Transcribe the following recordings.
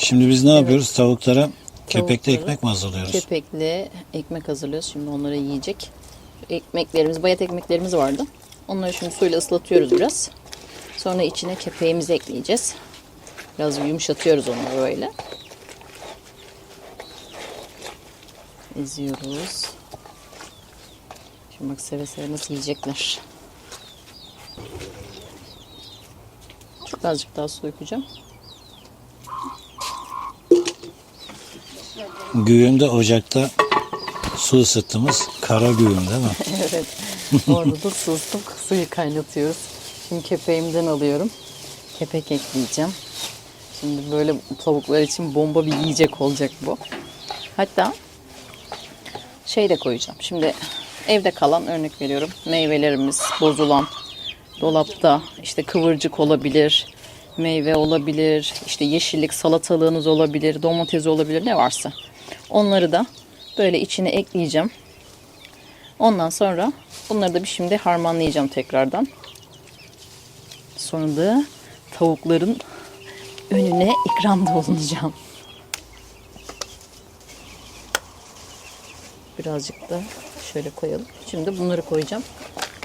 Şimdi biz ne yapıyoruz? Tavuklara kepekli ekmek mi hazırlıyoruz? Kepekli ekmek hazırlıyoruz. Şimdi onları yiyecek. Ekmeklerimiz, bayat ekmeklerimiz vardı. Onları şimdi suyla ıslatıyoruz biraz. Sonra içine kepeğimizi ekleyeceğiz. Biraz yumuşatıyoruz onları böyle. Eziyoruz. Şimdi bak seve seve nasıl yiyecekler. Çok azıcık daha su dökeceğim. Güğümde ocakta su ısıttığımız kara güğüm değil mi? Evet. Orada da sustuk. Suyu kaynatıyoruz. Şimdi kepeğimden alıyorum. Kepek ekleyeceğim. Şimdi böyle tavuklar için bomba bir yiyecek olacak bu. Hatta şey de koyacağım. Şimdi evde kalan örnek veriyorum. Meyvelerimiz bozulan dolapta işte kıvırcık olabilir, meyve olabilir, işte yeşillik salatalığınız olabilir, domates olabilir ne varsa. Onları da böyle içine ekleyeceğim. Ondan sonra bunları da bir şimdi harmanlayacağım tekrardan. Sonra da tavukların önüne ikramda bulunacağım. Birazcık da şöyle koyalım. Şimdi bunları koyacağım.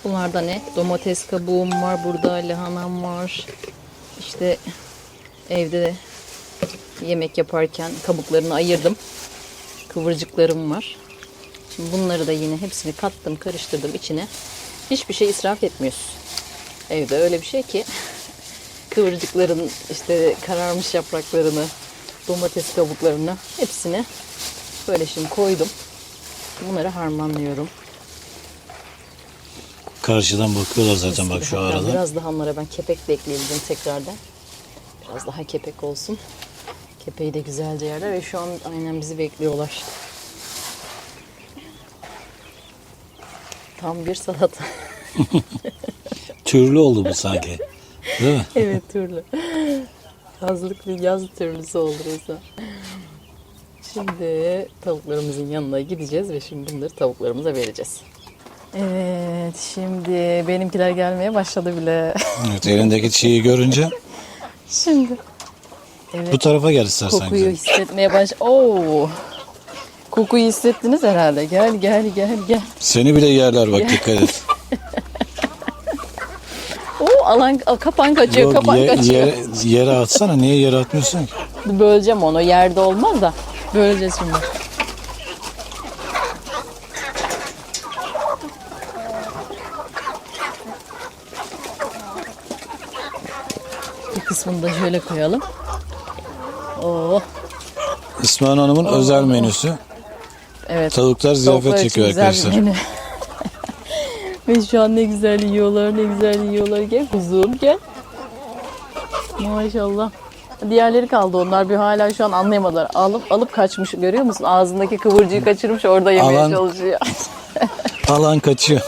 Bunlarda ne? Domates kabuğum var burada, lahanam var. İşte evde yemek yaparken kabuklarını ayırdım. Kıvırcıklarım var. Şimdi bunları da yine hepsini kattım, karıştırdım içine. Hiçbir şey israf etmiyoruz. Evde öyle bir şey ki kıvırcıkların işte kararmış yapraklarını, domates kabuklarını hepsini böyle şimdi koydum. Bunları harmanlıyorum. Karşıdan bakıyorlar zaten bak şu arada. Biraz daha onlara ben kepek de ekleyebilirim tekrardan. Biraz daha kepek olsun. Kepeği de güzelce yerler ve şu an aynen bizi bekliyorlar. Tam bir salata. Türlü oldu bu sanki. Değil mi? evet türlü. Yazlık bir yaz türlüsü oldu resmen. Şimdi tavuklarımızın yanına gideceğiz ve şimdi bunları tavuklarımıza vereceğiz. Evet şimdi benimkiler gelmeye başladı bile. Evet elindeki çiği görünce şimdi bu tarafa gel istersen. kokuyu güzel. hissetmeye baş... Oo. Kokuyu hissettiniz herhalde. Gel gel gel gel. Seni bile yerler bak dikkat et. Oo alan kapan kaçıyor Yok, kapan ye- kaçıyor. yere, yere atsana. Niye yere atmıyorsun ki? Böleceğim onu yerde olmaz da. Böleceğiz şimdi. Kısmını da şöyle koyalım. Oo, İsmail Hanım'ın özel menüsü. evet. Tavuklar ziyafet Tavuklar çekiyor arkadaşlar. Ve şu an ne güzel yiyorlar, ne güzel yiyorlar. Gel kuzum gel. Maşallah. Diğerleri kaldı onlar bir hala şu an anlayamadılar. Alıp alıp kaçmış görüyor musun? Ağzındaki kıvırcığı kaçırmış orada yemeye Alan- çalışıyor. Alan kaçıyor.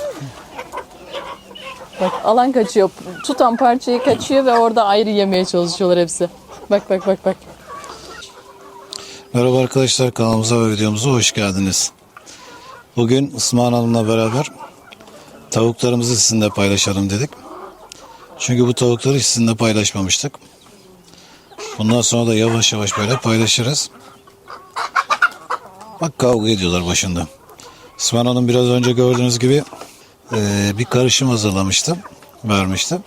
Bak alan kaçıyor. Tutan parçayı kaçıyor ve orada ayrı yemeye çalışıyorlar hepsi. Bak bak bak bak. Merhaba arkadaşlar kanalımıza ve videomuza hoş geldiniz. Bugün İsmail Hanım'la beraber tavuklarımızı sizinle paylaşalım dedik. Çünkü bu tavukları sizinle paylaşmamıştık. Bundan sonra da yavaş yavaş böyle paylaşırız. Bak kavga ediyorlar başında. İsmail Hanım biraz önce gördüğünüz gibi eee, bir karışım hazırlamıştım, vermiştim.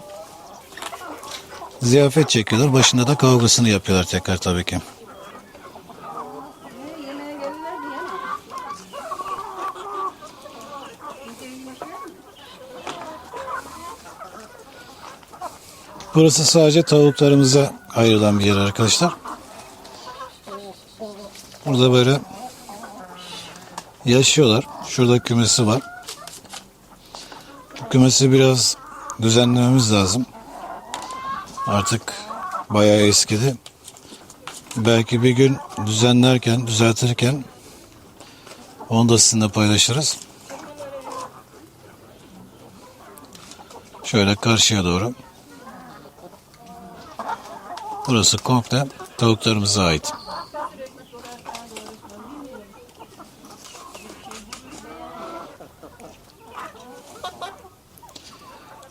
Ziyafet çekiyorlar. Başında da kavgasını yapıyorlar tekrar tabii ki. Burası sadece tavuklarımıza ayrılan bir yer arkadaşlar. Burada böyle yaşıyorlar. Şurada kümesi var. Kümesi biraz düzenlememiz lazım. Artık bayağı eskidi. Belki bir gün düzenlerken, düzeltirken onu da sizinle paylaşırız. Şöyle karşıya doğru. Burası komple tavuklarımıza ait.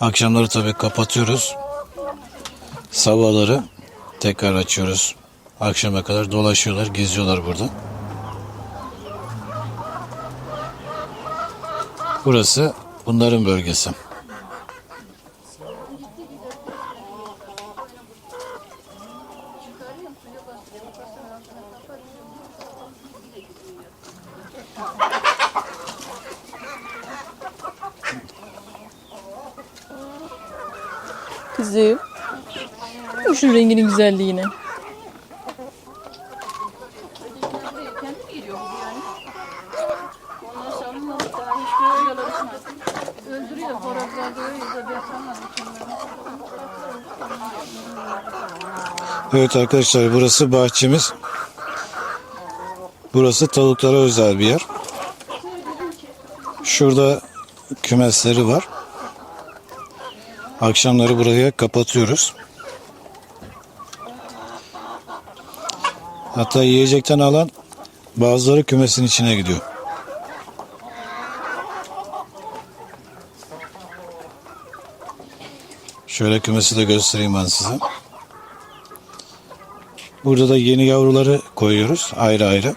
Akşamları tabii kapatıyoruz. Sabahları tekrar açıyoruz. Akşama kadar dolaşıyorlar, geziyorlar burada. Burası bunların bölgesi. Kızım. Bu şu renginin güzelliğine. Kendi geliyor bu yani. Ondan sonra daha hiçbir öyle alışmaz. Öldürüyor horozlar dövüyor da beslenmez. Evet arkadaşlar burası bahçemiz. Burası tavuklara özel bir yer. Şurada kümesleri var. Akşamları buraya kapatıyoruz. Hatta yiyecekten alan bazıları kümesin içine gidiyor. Şöyle kümesi de göstereyim ben size. Burada da yeni yavruları koyuyoruz ayrı ayrı.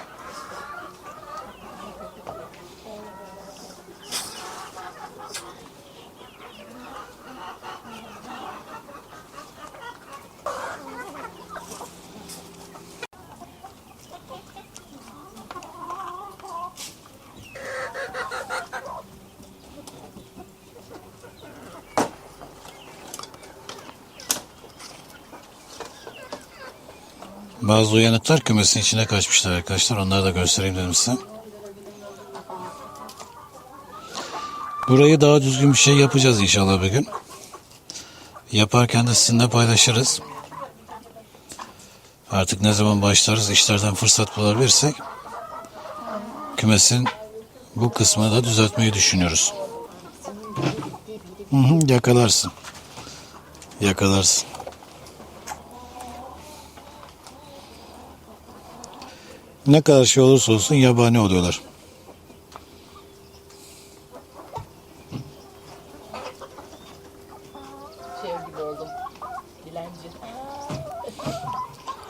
Bazı uyanıklar kümesin içine kaçmışlar arkadaşlar. Onları da göstereyim dedim size. Burayı daha düzgün bir şey yapacağız inşallah bir gün. Yaparken de sizinle paylaşırız. Artık ne zaman başlarız işlerden fırsat bulabilirsek kümesin bu kısmını da düzeltmeyi düşünüyoruz. Hı hı, yakalarsın. Yakalarsın. Ne kadar şey olursa olsun yabani oluyorlar. Şey gibi oldum. Dilenci.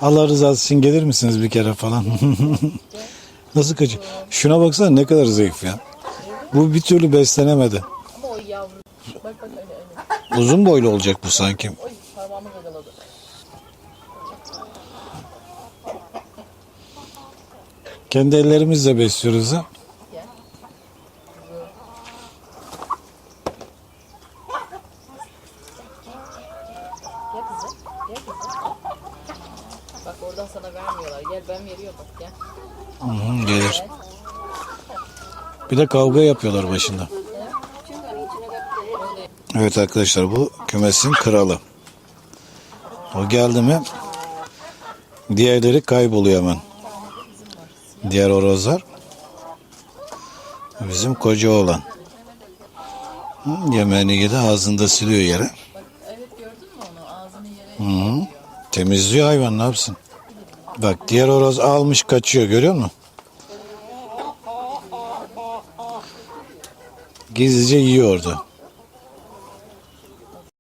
Allah rızası için gelir misiniz bir kere falan? Nasıl kaçıyor? Şuna baksana ne kadar zayıf ya. Bu bir türlü beslenemedi. Uzun boylu olacak bu sanki. Kendi ellerimizle besliyoruz ha. Gel. Gel kızım. Gel kızım. Bak oradan sana vermiyorlar. Gel ben veriyorum bak gel. Hı hı, gelir. Bir de kavga yapıyorlar başında. Evet arkadaşlar bu kümesin kralı. O geldi mi diğerleri kayboluyor hemen. Diğer horozlar. Bizim koca oğlan. Hı, Yemeğini yedi ağzında siliyor yere. Evet gördün mü onu? Ağzını yere Hı hı. Temizliyor hayvan ne yapsın? Bak diğer horoz almış kaçıyor görüyor musun? Gizlice yiyor orada.